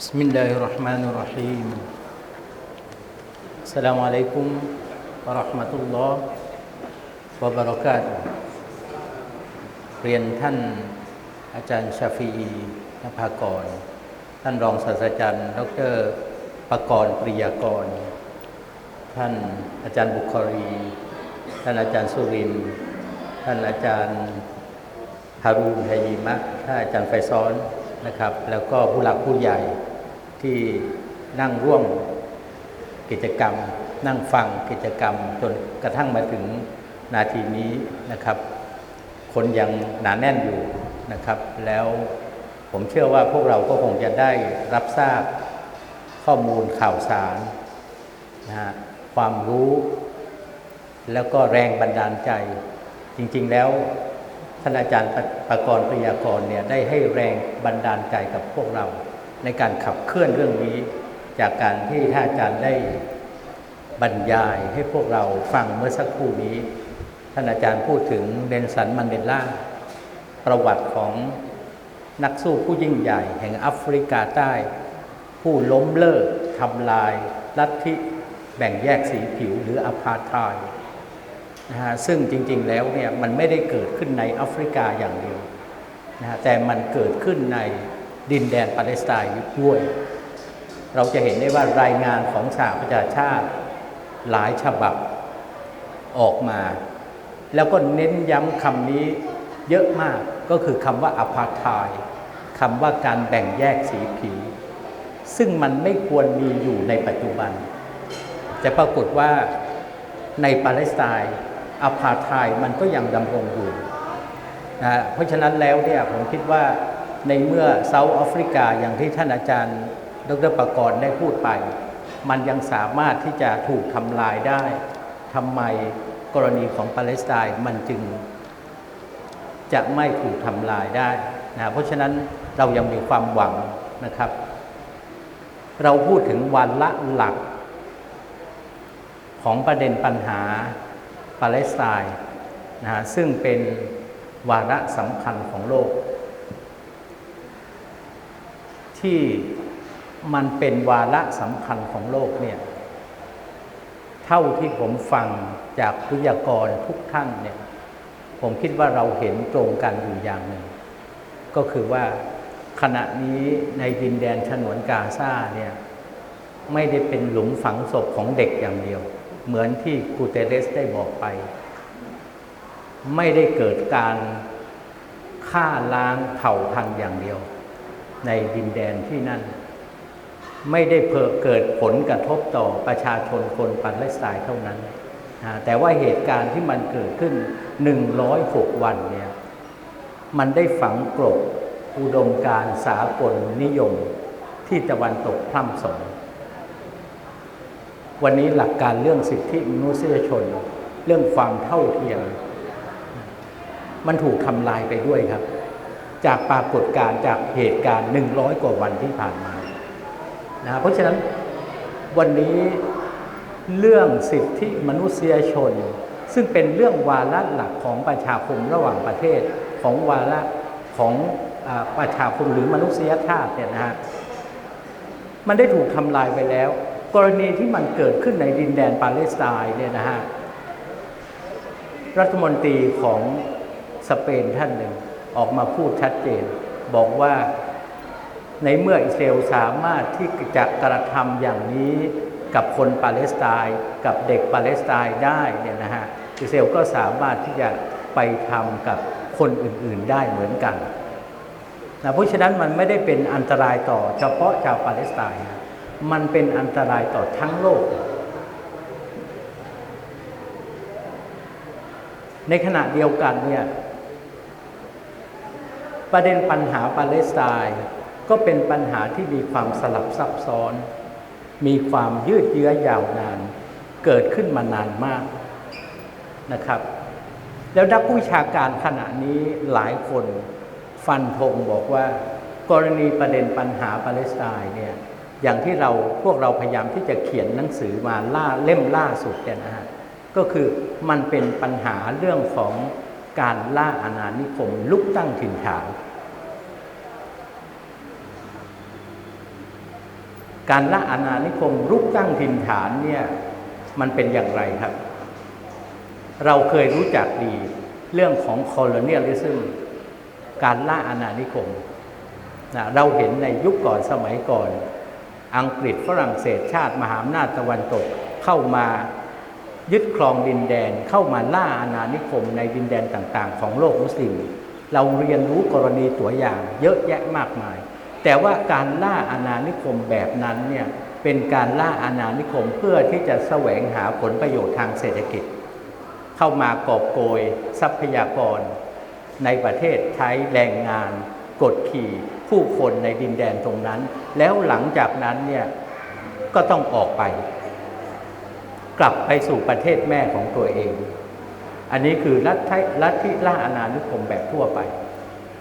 بسم الله الرحمن الرحيم السلام عليكم ورحمة الله وبركاته เรียนท่านอาจารย์ชาฟีอีนภากร ท่านรองศาสตราจารย์ ดรประกรณ์ปริยากร ท่านอาจารย์บุคครี ท่านอาจารย์สุรินทร์ท่านอาจารย์ฮารูนไฮยิมะท่านอาจารย์ไฟซ้อน นะครับ แล้วก็ผู้หลักผู้ใหญ่ที่นั่งร่วมกิจกรรม นั่งฟังกิจกรรมจนกระทั่งมาถึงนาทีนี้นะครับ คนยังหนาแน่นอยู่นะครับ แล้วผมเชื่อว่าพวกเราก็คงจะได้รับทราบข้อมูลข่าวสารนะฮะความรู้ แล้วก็แรงบันดาลใจ จริง ๆ แล้ว ท่านอาจารย์ประกรณ์ปรยากรเนี่ยได้ให้แรงบันดาลใจกับพวกเรา ในการขับเคลื่อนเรื่องนี้ จากการที่ท่านอาจารย์ได้บรรยายให้พวกเราฟังเมื่อสักครู่นี้ ท่านอาจารย์พูดถึงเดนสันมันเดลาประวัติของนักสู้ผู้ยิ่งใหญ่แห่งแอฟริกาใต้ ผู้ล้มเลิกทำลายลัทธิแบ่งแยกสีผิวหรืออพาร์ไท นะฮะซึ่งจริงๆแล้วเนี่ยมันไม่ได้เกิดขึ้นในแอฟริกาอย่างเดียวนะฮะแต่มันเกิดขึ้นในดินแดนปาเลสไตน์ด้วย เราจะเห็นได้ว่ารายงานของสหประชาชาติหลายฉบับออกมา แล้วก็เน้นย้ำคำนี้เยอะมากก็คือคำว่าอพาร์ไทด์คำว่าการแบ่งแยกสีผิวซึ่งมันไม่ควรมีอยู่ในปัจจุบัน แต่ปรากฏว่าในปาเลสไตน์ อพาร์ไทมันก็ยังดำรงอยู่นะเพราะฉะนั้นแล้วเนี่ยผมคิดว่าในเมื่อเซาท์แอฟริกาอย่างที่ท่านอาจารย์ ดรประกรณ์ได้พูดไป มันยังสามารถที่จะถูกทำลายได้ทำไมกรณีของปาเลสไตน์มันจึง จะไม่ถูกทำลายได้นะเพราะฉะนั้นเรายังมีความหวังนะครับ เราพูดถึงวันละหลักของประเด็นปัญหา ปาเลสไตน์นะฮะซึ่งเป็นวาระสำคัญของโลก ที่มันเป็นวาระสำคัญของโลกเนี่ยเท่าที่ผมฟังจากวิทยากรทุกท่านเนี่ยผมคิดว่าเราเห็นตรงกันอยู่อย่างหนึ่ง ก็คือว่าขณะนี้ในดินแดนฉนวนกาซาเนี่ยไม่ได้เป็นหลุมฝังศพของเด็กอย่างเดียว เหมือนที่กูเตเรสได้บอกไป ไม่ได้เกิดการฆ่าล้างเผ่าพันธุ์อย่างเดียว ในดินแดนที่นั่น ไม่ได้เพอเกิดผลกระทบต่อประชาชนคนปาเละสไตน์เท่านั้น แต่ว่าเหตุการณ์ที่มันเกิดขึ้น 106 วันเนี่ยมันได้ฝังกลบอุดมการ์สากลนิยมที่ตะวันตกพร่ำสอน วันนี้หลักการเรื่องสิทธิมนุษยชน เรื่องความเท่าเทียม มันถูกทำลายไปด้วยครับ จากปรากฏการณ์จากเหตุการณ์100กว่าวันที่ผ่านมานะเพราะฉะนั้นวันนี้เรื่องสิทธิมนุษยชน ซึ่งเป็นเรื่องวาระหลักของประชาคมระหว่างประเทศของวาระของอประชาคมหรือมนุษยชาติเนี่ยนะฮะมันได้ถูกทำลายไปแล้ว กรณีที่มันเกิดขึ้นในดินแดนปาเลสไตน์เนี่ยนะฮะรัฐมนตรีของสเปนท่านหนึ่งออกมาพูดชัดเจน บอกว่าในเมื่ออิสราเอลสามารถที่จะกระทำอย่างนี้กับคนปาเลสไตน์กับเด็กปาเลสไตน์ได้เนี่ยนะฮะอิสราเอลก็สามารถที่จะไปทำกับคนอื่นๆได้เหมือนกันนะเพราะฉะนั้นมันไม่ได้เป็นอันตรายต่อเฉพาะชาวปาเลสไตน์ มันเป็นอันตรายต่อทั้งโลก ในขณะเดียวกันเนี่ยประเด็นปัญหาปาเลสไตน์ก็เป็นปัญหาที่มีความสลับซับซ้อน มีความยืดเยื้อยาวนาน เกิดขึ้นมานานมากนะครับ แล้วนักวิชาการขณะนี้หลายคนฟันธงบอกว่ากรณีประเด็นปัญหาปาเลสไตน์เนี่ย อย่างที่เราพวกเราพยายามที่จะเขียนหนังสือมาล่าเล่มล่าสุดเนี่ยนะฮะก็คือมันเป็นปัญหาเรื่องของการล่าอาณานิคมลุกตั้งถิ่นฐานการล่าอาณานิคมรุกตั้งถิ่นฐานเนี่ยมันเป็นอย่างไรครับ เราเคยรู้จักดีเรื่องของ colonialism การล่าอาณานิคมนะเราเห็นในยุคก่อนสมัยก่อน อังกฤษฝรั่งเศสชาติมหาอำนาจตะวันตกเข้ามายึดครองดินแดนเข้ามาล่าอาณานิคมในดินแดนต่างๆ ของโลกมุสลิม เราเรียนรู้กรณีตัวอย่างเยอะแยะมากมาย แต่ว่าการล่าอาณานิคมแบบนั้นเนี่ยเป็นการล่าอาณานิคมเพื่อที่จะแสวงหาผลประโยชน์ทางเศรษฐกิจ เข้ามากอบโกยทรัพยากร ในประเทศใช้แรงงาน กดขี่ผู้คนในดินแดนตรงนั้น แล้วหลังจากนั้นเนี่ยก็ต้องออกไป กลับไปสู่ประเทศแม่ของตัวเอง อันนี้คือลัทธิลัทธิล่าอาณานิคมแบบทั่วไป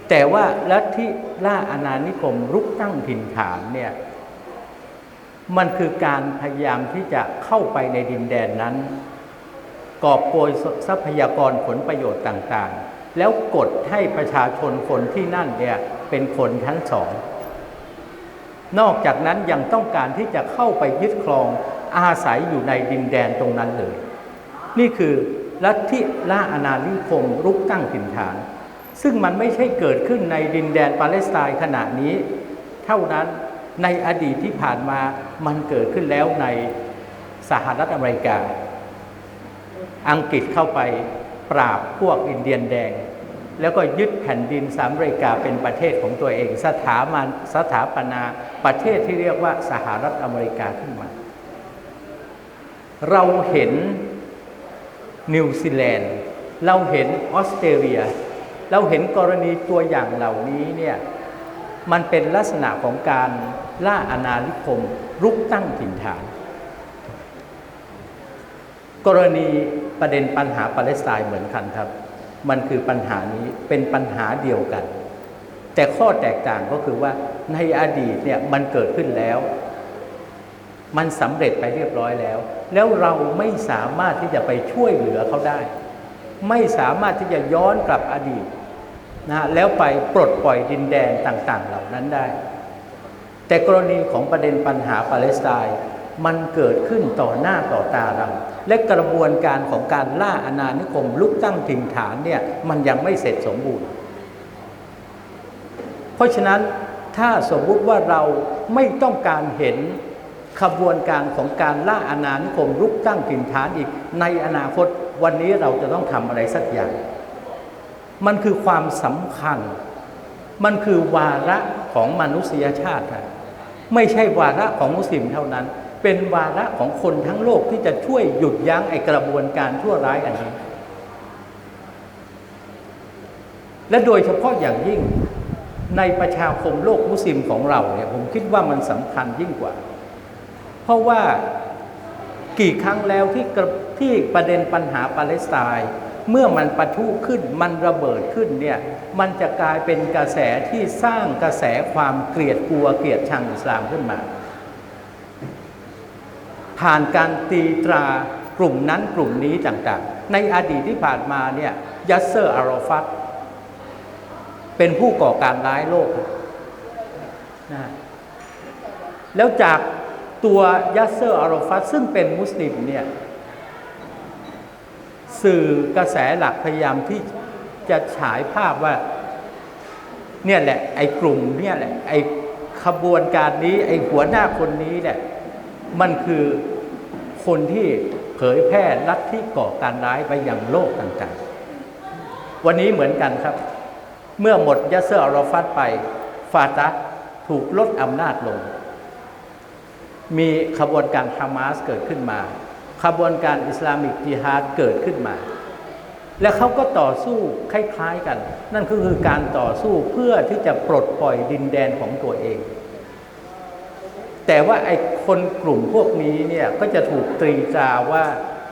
แต่ว่าลัทธิล่าอาณานิคมรุกตั้งถิ่นฐานเนี่ยมันคือการพยายามที่จะเข้าไปในดินแดนนั้น กอบโกยทรัพยากรผลประโยชน์ต่างๆ แล้วกดให้ประชาชนคนที่นั่นเนี่ยเป็นคนชั้นสอง นอกจากนั้นยังต้องการที่จะเข้าไปยึดครองอาศัยอยู่ในดินแดนตรงนั้นเลย นี่คือลัทธิล่าอาณานิคมรุกตั้งถิ่นฐาน ซึ่งมันไม่ใช่เกิดขึ้นในดินแดนปาเลสไตน์ขณะนี้ เท่านั้นในอดีตที่ผ่านมามันเกิดขึ้นแล้วในสหรัฐอเมริกา อังกฤษเข้าไป ปราบพวกอินเดียนแดง แล้วก็ยึดแผ่นดินสหรัฐอเมริกาเป็นประเทศของตัวเอง สถามันสถาปนาประเทศที่เรียกว่าสหรัฐอเมริกาขึ้นมา เราเห็นนิวซีแลนด์เราเห็นออสเตรเลีย เราเห็นกรณีตัวอย่างเหล่านี้เนี่ยมันเป็นลักษณะของการล่าอาณานิคมรุกตั้งถิ่นฐาน กรณี ประเด็นปัญหาปาเลสไตน์เหมือนกันครับ มันคือปัญหานี้เป็นปัญหาเดียวกัน แต่ข้อแตกต่างก็คือว่าในอดีตเนี่ยมันเกิดขึ้นแล้ว มันสำเร็จไปเรียบร้อยแล้ว แล้วเราไม่สามารถที่จะไปช่วยเหลือเขาได้ ไม่สามารถที่จะย้อนกลับอดีตนะแล้วไปปลดปล่อยดินแดนต่าง ๆ เหล่านั้นได้ แต่กรณีของประเด็นปัญหาปาเลสไตน์ มันเกิดขึ้นต่อหน้าต่อตาเรา และกระบวนการของการล่าอาณานิคมลุกตั้งถิ่นฐานเนี่ยมันยังไม่เสร็จสมบูรณ์ เพราะฉะนั้นถ้าสมมุติว่าเราไม่ต้องการเห็นขบวนการของการล่าอาณานิคมลุกตั้งถิ่นฐานอีก ในอนาคตวันนี้เราจะต้องทำอะไรสักอย่าง มันคือความสำคัญ มันคือวาระของมนุษยชาติ ไม่ใช่วาระของมุสลิมเท่านั้น เป็นวาระของคนทั้งโลกที่จะช่วยหยุดยั้งไอกระบวนการชั่วร้ายอันนี้ และโดยเฉพาะอย่างยิ่งในประชาคมโลกมุสลิมของเราเนี่ยผมคิดว่ามันสำคัญยิ่งกว่า เพราะว่ากี่ครั้งแล้วที่ที่ประเด็นปัญหาปาเลสไตน์เมื่อมันปะทุขึ้นมันระเบิดขึ้นเนี่ยมันจะกลายเป็นกระแสที่สร้างกระแสความเกลียดกลัวเกลียดชังอิสลามขึ้นมา ผ่านการตีตรากลุ่มนั้นกลุ่มนี้ต่างๆ ในอดีตที่ผ่านมาเนี่ยยัสเซอร์อารอฟัตเป็นผู้ก่อการร้ายโลกนะแล้วจากตัวยัสเซอร์อารอฟัตซึ่งเป็นมุสลิมเนี่ยสื่อกระแสหลักพยายามที่จะฉายภาพว่าเนี่ยแหละไอ้กลุ่มเนี่ยแหละไอ้ขบวนการนี้ไอ้หัวหน้าคนนี้แหละ มันคือคนที่เผยแพร่ลัทธิก่อการร้ายไปยังโลกต่างๆ วันนี้เหมือนกันครับ เมื่อหมดยัสเซอร์อารอฟัตไป ฟาตาถูกลดอำนาจลง มีขบวนการฮามาสเกิดขึ้นมา ขบวนการอิสลามิกจิฮาดเกิดขึ้นมา และเขาก็ต่อสู้คล้ายๆกัน นั่นก็คือการต่อสู้เพื่อที่จะปลดปล่อยดินแดนของตัวเอง แต่ว่าไอ้คนกลุ่มพวกนี้เนี่ยก็จะถูกตรีตราว่า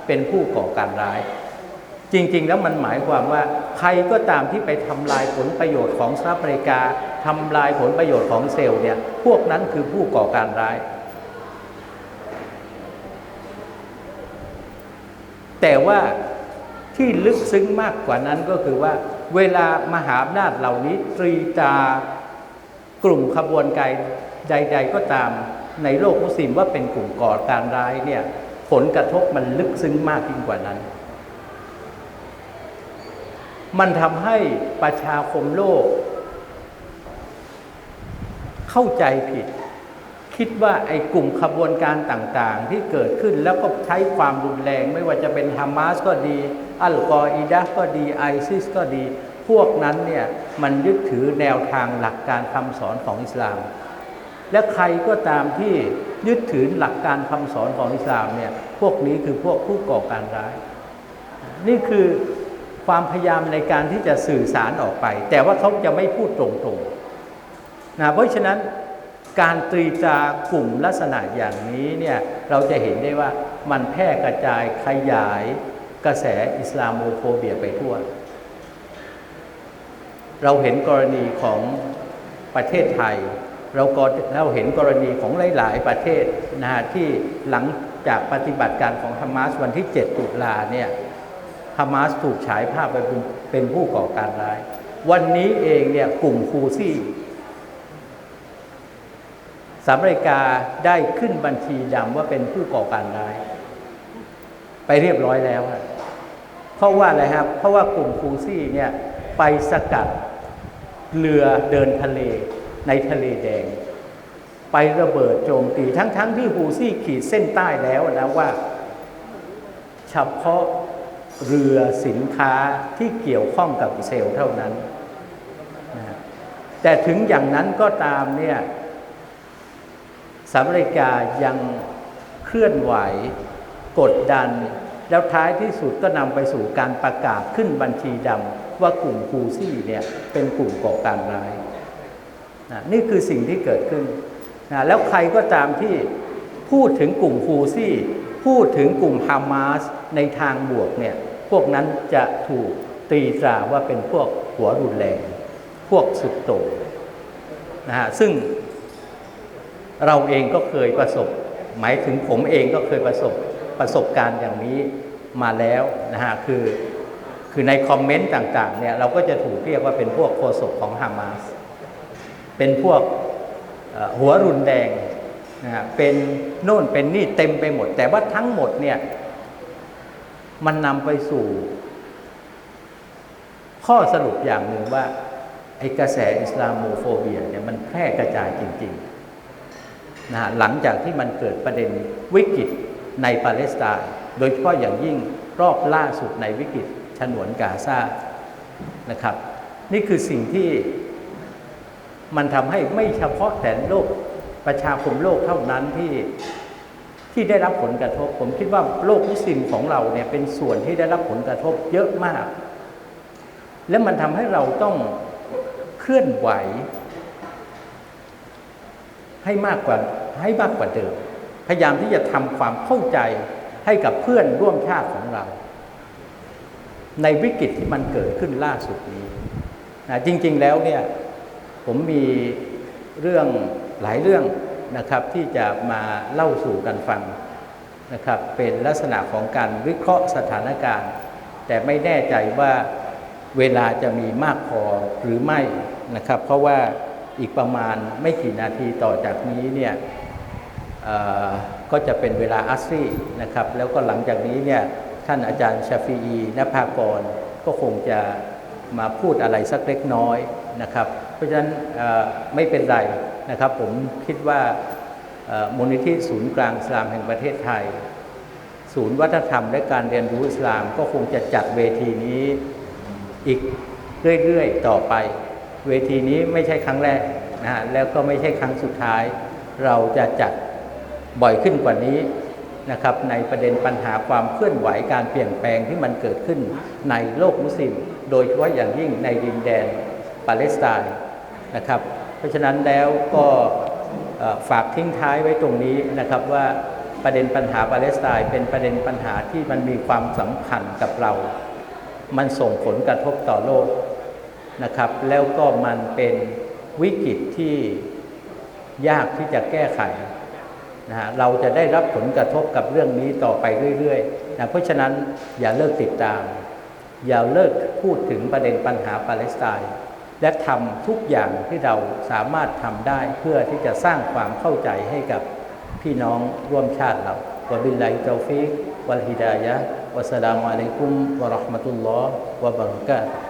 เป็นผู้ก่อการร้าย จริง ๆ แล้วมันหมายความว่า ใครก็ตามที่ไปทำลายผลประโยชน์ของสหรัฐอเมริกาทำลายผลประโยชน์ของเซลล์เนี่ยพวกนั้นคือผู้ก่อการร้าย แต่ว่าที่ลึกซึ้งมากกว่านั้นก็คือว่า เวลามหาอำนาจเหล่านี้ตรีตรากลุ่มขบวนการใด ๆ ก็ตาม ในโลกมุสลิมว่าเป็นกลุ่มก่อการร้ายเนี่ยผลกระทบมันลึกซึ้งมากยิ่งกว่านั้น มันทำให้ประชาคมโลก เข้าใจผิด คิดว่าไอ้กลุ่มขบวนการต่างๆ ที่เกิดขึ้นแล้วก็ใช้ความรุนแรงไม่ว่าจะเป็นฮามาสก็ดี อัลกออิดะก็ดีไอซิสก็ดี พวกนั้นเนี่ยมันยึดถือแนวทางหลักการคำสอนของอิสลาม และใครก็ตามที่ยึดถือหลักการคำสอนของอิสลามเนี่ยพวกนี้คือพวกผู้ก่อการร้าย นี่คือความพยายามในการที่จะสื่อสารออกไป แต่ว่าเขาจะไม่พูดตรงๆนะเพราะฉะนั้นการตรีตรากลุ่มลักษณะอย่างนี้เนี่ยเราจะเห็นได้ว่ามันแพร่กระจายขยายกระแสอิสลามโมโฟเบียไปทั่ว เราเห็นกรณีของประเทศไทย เราก็เราเห็นกรณีของหลาย ๆ ประเทศนะฮะที่หลังจากปฏิบัติการของฮามาสวันที่ 7 ตุลาเนี่ยฮามาสถูกฉายภาพไปเป็นผู้ก่อการร้าย วันนี้เองเนี่ยกลุ่มคูซี่สหรัฐอเมริกาได้ขึ้นบัญชีดำว่าเป็นผู้ก่อการร้าย ไปเรียบร้อยแล้วอะเพราะว่าอะไรครับ เพราะว่ากลุ่มคูซี่เนี่ยไปสกัดเรือเดินทะเล ในทะเลแดง ไประเบิดโจมตีทั้งๆทที่ฮูซี่ขีดเส้นใต้แล้วนะว่า เฉพาะเรือสินค้าที่เกี่ยวข้องกับอิสราเอลเท่านั้นนะแต่ถึงอย่างนั้นก็ตามเนี่ยสหรัฐอเมริกายังเคลื่อนไหวกดดัน แล้วท้ายที่สุดก็นำไปสู่การประกาศขึ้นบัญชีดำว่ากลุ่มฮูซี่เนี่ยเป็นกลุ่มก่อการร้าย นะนี่คือสิ่งที่เกิดขึ้นนะแล้วใครก็ตามที่พูดถึงกลุ่มฮูซี่ พูดถึงกลุ่มฮามาสในทางบวกเนี่ยพวกนั้นจะถูกตีตราว่าเป็นพวกหัวรุนแรง พวกสุดโต่งนะฮะซึ่งเราเองก็เคยประสบ หมายถึงผมเองก็เคยประสบประสบการณ์อย่างนี้มาแล้วนะฮะคือคือในคอมเมนต์ต่างๆเนี่ยเราก็จะถูกเรียกว่าเป็นพวกโฆษกของฮามาส เป็นพวกหัวรุนแรงนะเป็นโน่นเป็นนี่เต็มไปหมด แต่ว่าทั้งหมดเนี่ยมันนำไปสู่ ข้อสรุปอย่างหนึ่งว่าไอ้กระแสอิสลามโมโฟเบียเนี่ยมันแพร่กระจายจริงๆนะฮะหลังจากที่มันเกิดประเด็นวิกฤตในปาเลสไตน์โดยเฉพาะอย่างยิ่งรอบล่าสุดในวิกฤตฉนวนกาซานะครับ นี่คือสิ่งที่ มันทำให้ไม่เฉพาะแต่โลกประชาคมโลกเท่านั้นที่ที่ได้รับผลกระทบ ผมคิดว่าโลกมุสลิมของเราเนี่ยเป็นส่วนที่ได้รับผลกระทบเยอะมาก และมันทำให้เราต้องเคลื่อนไหว ให้มากกว่าให้มากกว่าเดิม พยายามที่จะทำความเข้าใจให้กับเพื่อนร่วมชาติของเรา ในวิกฤตที่มันเกิดขึ้นล่าสุดนี้นะจริง ๆ แล้วเนี่ย ผมมีเรื่องหลายเรื่องนะครับที่จะมาเล่าสู่กันฟังนะครับเป็นลักษณะของการวิเคราะห์สถานการณ์ แต่ไม่แน่ใจว่าเวลาจะมีมากพอหรือไม่นะครับ เพราะว่าอีกประมาณไม่กี่นาทีต่อจากนี้เนี่ยก็จะเป็นเวลาอัสซีนะครับ แล้วก็หลังจากนี้เนี่ยท่านอาจารย์ชาฟีอีนภากรก็คงจะมาพูดอะไรสักเล็กน้อยนะครับ เพราะฉะนั้นไม่เป็นไรนะครับ ผมคิดว่ามูลนิธิศูนย์กลางอิสลามแห่งประเทศไทย ศูนย์วัฒนธรรมและการเรียนรู้อิสลามก็คงจะจัดเวทีนี้อีกเรื่อยๆต่อไป เวทีนี้ไม่ใช่ครั้งแรกนะฮะแล้วก็ไม่ใช่ครั้งสุดท้าย เราจะจัดบ่อยขึ้นกว่านี้นะครับในประเด็นปัญหาความเคลื่อนไหวการเปลี่ยนแปลงที่มันเกิดขึ้นในโลกมุสลิม โดยเฉพาะอย่างยิ่งในดินแดนปาเลสไตน์ นะครับ เพราะฉะนั้นแล้วก็ฝากทิ้งท้ายไว้ตรงนี้นะครับว่าประเด็นปัญหาปาเลสไตน์เป็นประเด็นปัญหาที่มันมีความสำคัญกับเรา มันส่งผลกระทบต่อโลกนะครับ แล้วก็มันเป็นวิกฤตที่ยากที่จะแก้ไขนะฮะเราจะได้รับผลกระทบกับเรื่องนี้ต่อไปเรื่อยๆนะเพราะฉะนั้นอย่าเลิกติดตาม อย่าเลิกพูดถึงประเด็นปัญหาปาเลสไตน์ และทำทุกอย่างที่เราสามารถทำได้เพื่อที่จะสร้างความเข้าใจให้กับพี่น้องร่วมชาติเราวะบิลลาฮิตาฟิกวัลฮิดายะวัสสลามุอะลัยกุมวะเราะห์มะตุลลอฮ์วะบะเราะกาตุฮ์